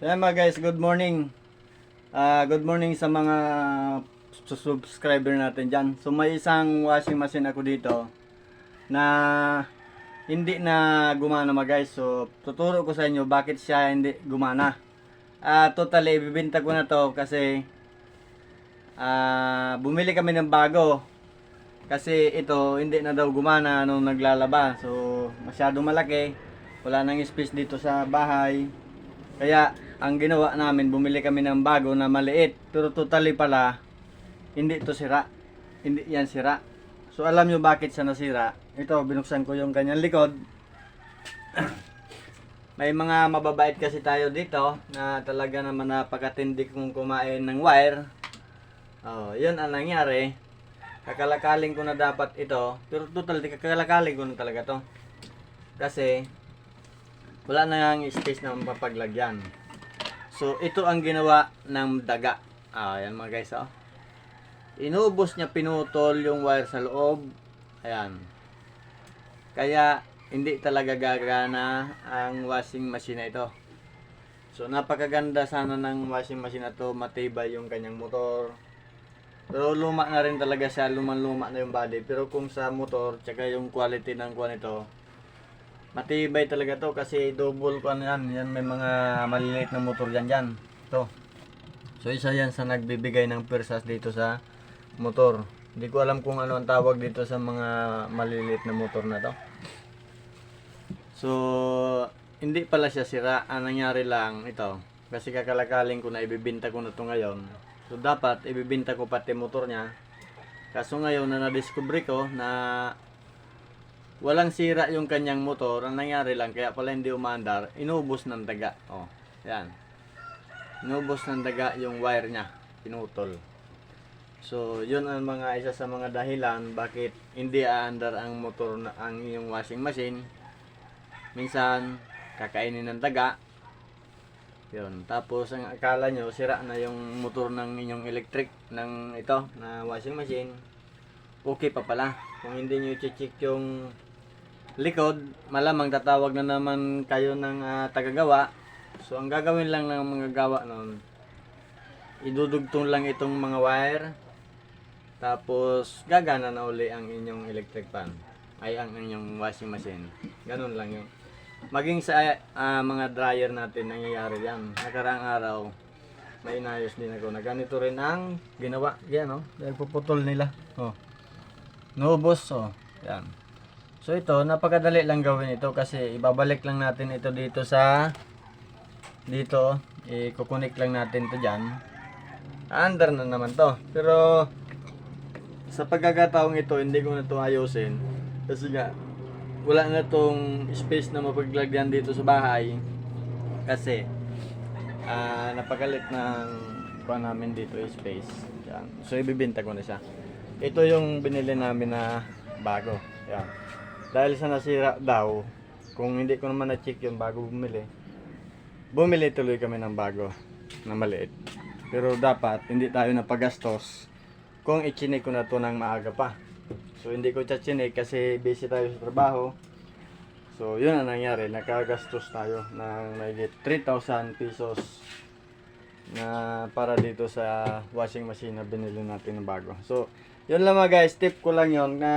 Yan mga guys, good morning. Ah, good morning sa mga su- subscriber natin dyan. So may isang washing machine ako dito na hindi na gumana mga guys. So tuturo ko sa inyo bakit siya hindi gumana. Ah, totally ibibenta ko na to kasi ah bumili kami ng bago. Kasi ito hindi na daw gumana nung naglalaba. So masyado malaki. Wala nang space dito sa bahay. Kaya ang ginawa namin, bumili kami ng bago na maliit. Pero totally pala, hindi ito sira. Hindi yan sira. So alam nyo bakit siya nasira? Ito, binuksan ko yung kanyang likod. May mga mababait kasi tayo dito na talaga naman napakatindi kung kumain ng wire. Oh, yun ang nangyari. Kakalakaling ko na dapat ito. Pero total, kakalakaling ko na talaga to. Kasi, wala na ang space na mapaglagyan. So, ito ang ginawa ng daga. Ah, yan mga guys, oh. Inubos niya pinutol yung wire sa loob. Ayan. Kaya, hindi talaga gagana ang washing machine na ito. So, napakaganda sana ng washing machine na to. Matibay yung kanyang motor. Pero luma na rin talaga siya. Lumang-luma na yung body. Pero kung sa motor, tsaka yung quality ng kuha nito, matibay talaga to kasi double ko ano yan. Yan may mga maliliit na motor dyan dyan. To. So isa yan sa nagbibigay ng persas dito sa motor. Hindi ko alam kung ano ang tawag dito sa mga maliliit na motor na to. So hindi pala siya sira. Ang nangyari lang ito. Kasi kakalakaling ko na ibibinta ko na to ngayon. So dapat ibibinta ko pati motor niya. Kaso ngayon na na-discover ko na walang sira yung kanyang motor, ang nangyari lang, kaya pala hindi umandar, inubos ng daga. Oh, yan. Inubos ng daga yung wire niya, pinutol. So, yun ang mga isa sa mga dahilan bakit hindi aandar ang motor na ang inyong washing machine. Minsan, kakainin ng daga. Yun. Tapos, ang akala nyo, sira na yung motor ng inyong electric ng ito, na washing machine. Okay pa pala. Kung hindi nyo check yung likod, malamang tatawag na naman kayo ng ah, tagagawa. So, ang gagawin lang ng mga gawa nun, idudugtong lang itong mga wire, tapos gagana na uli ang inyong electric fan, ay ang inyong washing machine. Ganun lang yun. Maging sa ah, mga dryer natin, nangyayari yan. Nakaraang araw, may inayos din ako na ganito rin ang ginawa. Yan, oh. Dahil puputol nila. Oh. Nubos, oh. Yan. So ito, napakadali lang gawin ito kasi ibabalik lang natin ito dito sa dito, i-connect lang natin to diyan. Under na naman to. Pero sa pagkakataong ito, hindi ko na to ayusin. Kasi nga, wala na tong space na mapaglagyan dito sa bahay. Kasi, ah napakalit ng kuha namin dito yung space. Yan. So, ibibinta ko na siya. Ito yung binili namin na bago. Yan. Dahil sa nasira daw, kung hindi ko naman na-check yung bago bumili, bumili tuloy kami ng bago na maliit. Pero dapat, hindi tayo napagastos kung ichinik ko na to ng maaga pa. So, hindi ko chinik kasi busy tayo sa trabaho. So, yun ang nangyari. Nakagastos tayo ng mayigit 3,000 pesos na para dito sa washing machine na binili natin ng bago. So, yun lang mga guys. Tip ko lang yun na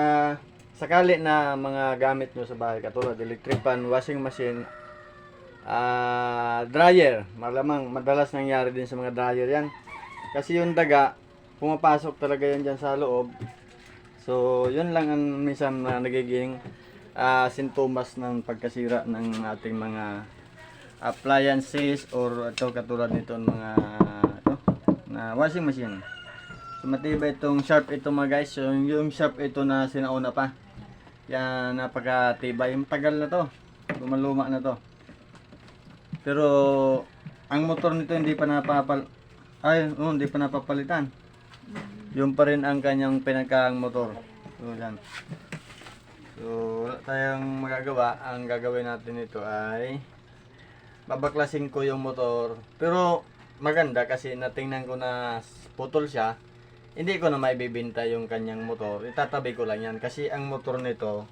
sakali na mga gamit nyo sa bahay katulad electric fan, washing machine, ah dryer. Malamang madalas nangyari din sa mga dryer yan. Kasi yung daga, pumapasok talaga yan dyan sa loob. So, yun lang ang minsan na nagiging ah, sintomas ng pagkasira ng ating mga appliances or ito katulad nito mga ito, na washing machine. So, matibay itong sharp ito mga guys. So, yung sharp ito na sinauna pa. Yan, napakatibay. Matagal na to. Lumaluma na to. Pero, ang motor nito hindi pa napapal... Ay, oh, hindi pa napapalitan. Yung pa rin ang kanyang pinakang motor. So, yan. So, wala tayong magagawa. Ang gagawin natin ito ay babaklasin ko yung motor. Pero maganda kasi natingnan ko na putol siya. Hindi ko na maibibinta yung kanyang motor. Itatabi ko lang yan kasi ang motor nito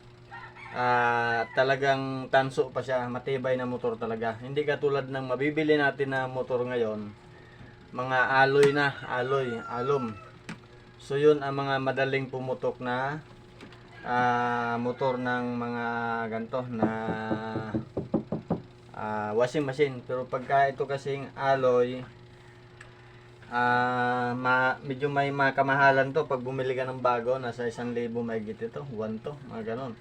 ah, talagang tanso pa siya, matibay na motor talaga. Hindi katulad ng mabibili natin na motor ngayon, mga alloy na, alloy, alum. So yun ang mga madaling pumutok na ah, motor ng mga ganto na ah, washing machine. Pero pagka ito kasing alloy, ah ma, medyo may makamahalan to pag bumili ka ng bago, nasa 1,000 may ito, 1 to, mga ganon.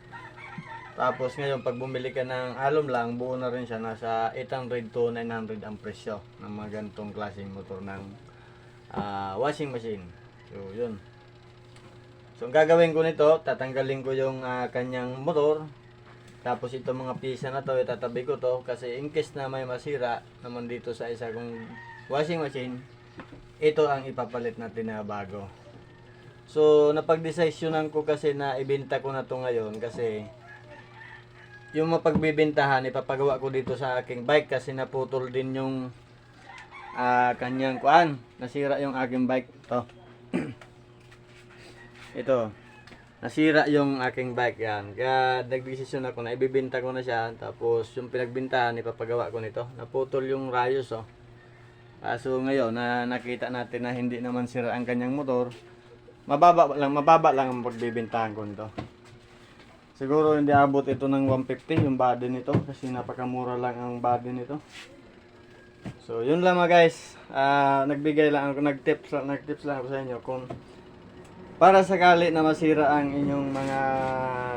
Tapos ngayon, pag bumili ka ng alum lang, buo na rin siya, nasa 800 to 900 ang presyo ng mga ganitong klaseng motor ng ah, washing machine. So, yun. So, ang gagawin ko nito, tatanggalin ko yung ah, kanyang motor. Tapos itong mga pisa na to, itatabi ko to kasi in case na may masira naman dito sa isa kong washing machine, ito ang ipapalit natin na bago. So, napag-decisionan ko kasi na ibenta ko na to ngayon kasi yung mapagbibentahan, ipapagawa ko dito sa aking bike kasi naputol din yung ah, kanyang kuan. Nasira yung aking bike. To. Ito. Nasira yung aking bike yan. Kaya nagdesisyon ako na ibibenta ko na siya. Tapos yung pinagbintahan, ipapagawa ko nito. Naputol yung rayos oh. Kaso ngayon na nakita natin na hindi naman sira ang kanyang motor, mababa lang, mababa lang ang pagbibintahan ko nito. Siguro hindi abot ito ng 150 yung body nito kasi napakamura lang ang body nito. So, yun lang mga guys. Ah, nagbigay lang ako, nag-tips lang, nag-tips lang ako sa inyo kung para sakali na masira ang inyong mga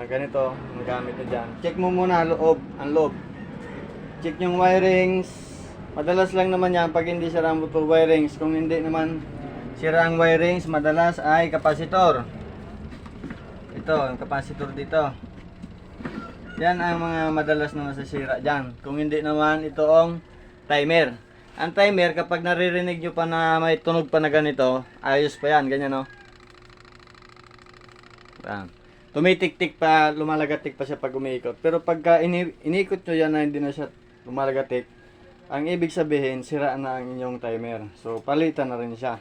ganito, ang gamit nyo dyan. Check mo muna ang loob, ang loob. Check yung wirings. Madalas lang naman yan pag hindi sira ang wirings. Kung hindi naman sira ang wirings, madalas ay kapasitor. Ito, ang kapasitor dito. Yan ang mga madalas na masasira dyan. Kung hindi naman, ito ang timer. Ang timer, kapag naririnig nyo pa na may tunog pa na ganito, ayos pa yan, ganyan no. Yan. Tumitik-tik pa, lumalagatik pa siya pag umiikot. Pero pagka ini inikot nyo yan na hindi na siya lumalagatik, ang ibig sabihin, sira na ang inyong timer. So, palitan na rin siya.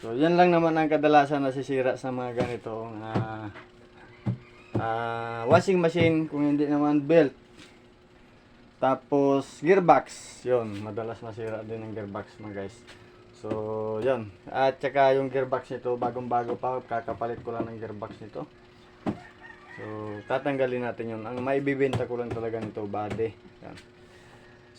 So, yan lang naman ang kadalasan nasisira sa mga ganito na ah, washing machine, kung hindi naman belt. Tapos, gearbox. Yun, madalas masira din ang gearbox mga guys. So, yun. At saka yung gearbox nito, bagong-bago pa, kakapalit ko lang ng gearbox nito. So, tatanggalin natin yun. Ang maibibenta ko lang talaga nito, body. Yan.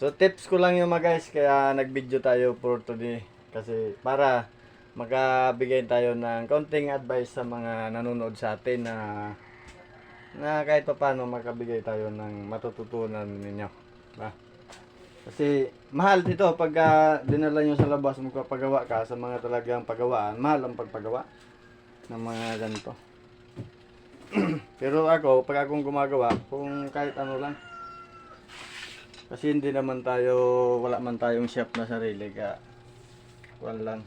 So, tips ko lang yun mga guys, kaya nag-video tayo for today. Kasi, para makabigay tayo ng konting advice sa mga nanonood sa atin na na kahit pa paano makabigay tayo ng matututunan ninyo. Ba? Kasi mahal dito pag ah, dinala nyo sa labas magpapagawa ka sa mga talagang pagawaan, mahal ang pagpagawa ng mga ganito. Pero ako, pag akong gumagawa, kung kahit ano lang, kasi hindi naman tayo, wala man tayong shop na sarili, kaya wala lang.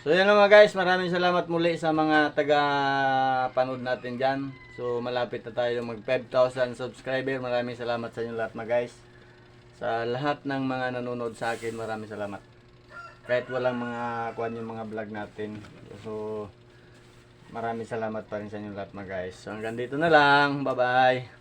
So lang mga guys, maraming salamat muli sa mga taga panood natin dyan. So malapit na tayo mag 5,000 subscriber. Maraming salamat sa inyo lahat mga guys. Sa lahat ng mga nanonood sa akin, maraming salamat. Kahit walang mga kuan yung mga vlog natin. So maraming salamat pa rin sa inyo lahat mga guys. So hanggang dito na lang. Bye bye.